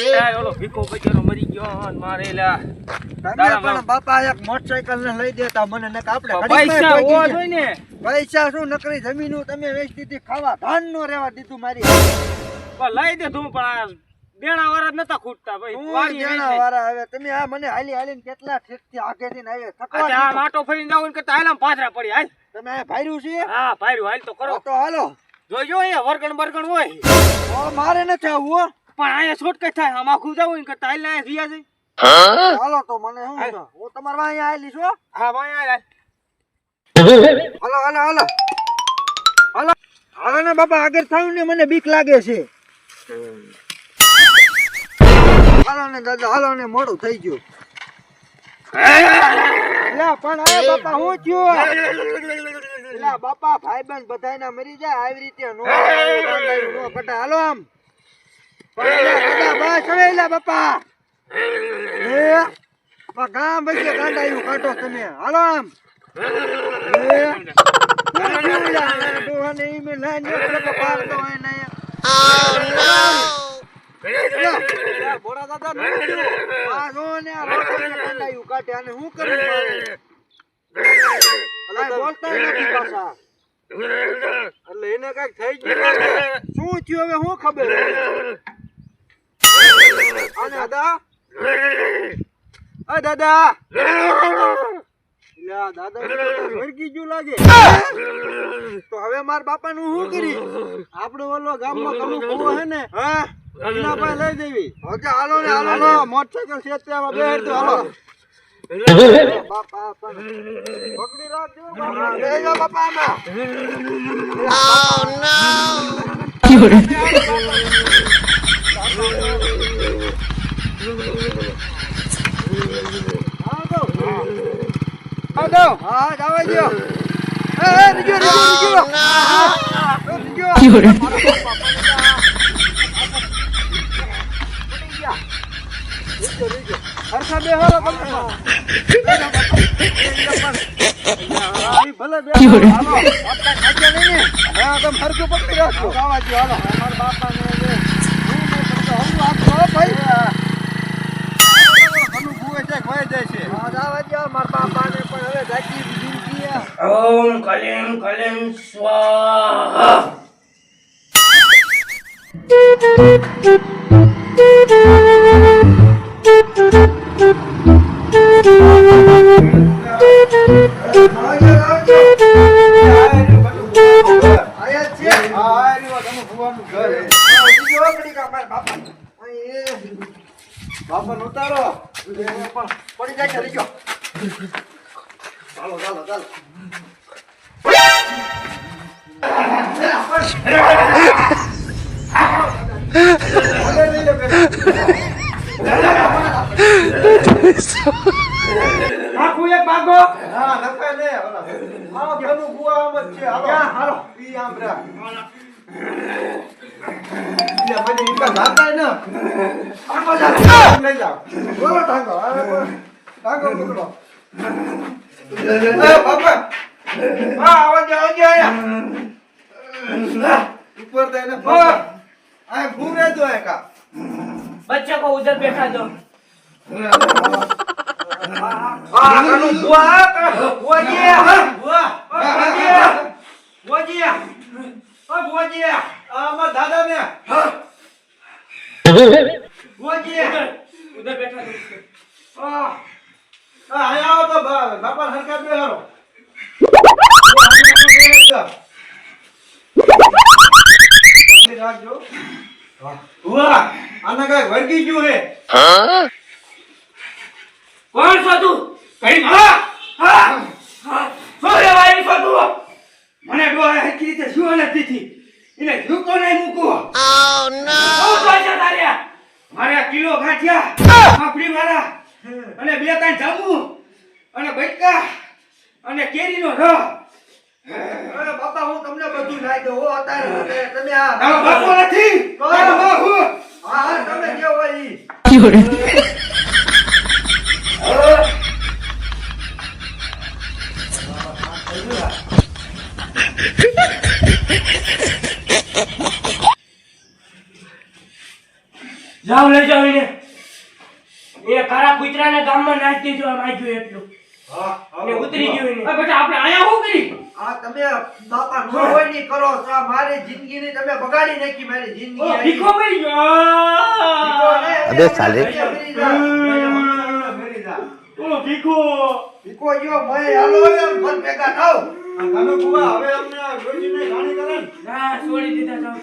એ ઓલો ભીખો બચારો મરી ગયો અને મારે લા. તમે પણ બાપા એક મોટરસાયકલ ને લઈ દેતા મને ને આપણે પૈસા હોવા જોઈએ ને. પૈસા શું નકરી જમીન તમે ખાવા ધાન નો રહેવા દીધું મારી. લઈ દે તું પણ આ દેણા વાળા નતા ખૂટતા ભાઈ. હું વાડી જાણા વેચી. વાળા હવે તમે આ મને હાલી હાલીને કેટલા ઠેકથી આગેથી ને આવ્યા? થકવા આ માટો ફરીને જાવ કરતા હાલ પાથરા પડી હાલ. તમે આ ભાર્યું છે? હા ભાઈ હાલ તો કરો. તો હાલો. જોજો અહીંયા વરગણ બરગણ હોય. મારે નથી આવવું. પણ અહીંયા શોર્ટકટ થાય? આમ આખું જવું કરતા ને અહીંયા જીયા જાય હાલો તો મને હું હું તમારા વાય આવેલી છું હો. વાય હાલ હાલ. હાલો હાલો. હાલો. હાલો ને બાપા આગળ થાય ને મને બીક લાગે છે. હાલો ને દાદા હાલો ને મોડું થઈ ગયું. લા પણ હવે બાપા હું થયું? લા બાપા ભાઈબંધ બધાયના મરી જાય આવી રીતે નો નો. હાલો આમ. બસ હવે બાપા. ગામ વચ્ચે ગાંડાયું કાઢો તમે. હાલો આમ. એટલે એને કંઈક થઈ ગયું શું થયું હવે શું ખબર? દાદા. દાદા લાગે. તો હવે મારા બાપા નું શું કરી? આપણે ઓલો ગામમાં કનું કુવો હે ને હા? લઈ દેવી ઓકે હાલો ને હાલો ને. મોટરસાઇકલ સેતવામાં બેહાડ દો હાલો. બાપા પકડી રાખજો બાપા. લઈ જાઓ બાપા આમાં આવો તો. આવો તો. હા જાવા દ્યો. એ, એ, રીજો, રીજો, રીજો. એ, રીજો. રીજો, રીજો. હરખા બેહારો ભલે બેહારો. હાલો. બાપા ખાધ્યા નહીં ને? હા, તમે હરખું પકડી રાખજો. જાવા દ્યો, હાલો. અમારા બાપાને જે હું નહીં કરતો, હમું આપજો, હો ભાઈ. અનુભવે છે, મારા બાપાને પણ હવે જાગી જિંદગી ઓમ કલીમ કલીમ સ્વાહા. ચાલો ચાલો ચાલો. આખું એક ભાગો? હા નખાય ને. આવો ઘરનું કુવા આમ જ છે. હાલો. હાલો. ઈ આમ રા. ટાંગો. ટાંગો પકડો ઉપર દે ને આ ભૂરે દો એકા. બચ્ચા કો ઉધર બેઠા દો આ ઘરનું કુવા આયા આવો તો બાપા હરકા બેહારો રાખજો. ઉવા આને કઈ વર્ગી ગયું હે. કોણ છો તું? કઈ હા હા હા. શું લેવા છો તું? મને ડોહા હરખી રીતે શું નથી થી એને ઝૂકો નહીં મૂકો ઓ નો શું છે તારે? મારે કિલો ગાંઠિયા પાપડી વાળા અને બે ત્રણ જામુ અને બૈકા અને કેરીનો રસ. અરે બાપા હું તમને બધું લાવી દઉં. હો અત્યારે તમે- તમે આ તારો બાપો નથી. તારો બાપ હું? હા હા, તમે કેવો ઈ. જાઓ લઈ જાઓ એને. એ કારા કૂતરાને ગામમાં નાખી દેજો આમ આગ્યું એટલું. ને ઉતરી ગયું એને. બેટા આપણે આયા હું કરી? આ તમે બાપા નો હોયની કરો આ મારી જિંદગીની તમે બગાડી નાખી મારી જિંદગી ઓ, ભીખો ભીખો અબે સાલે. ઓ ભીખો ભીખો. ગયો, મય હાલો એમ, ફટ ભેગા થાવ. ના છોડી દીધા જાઓ.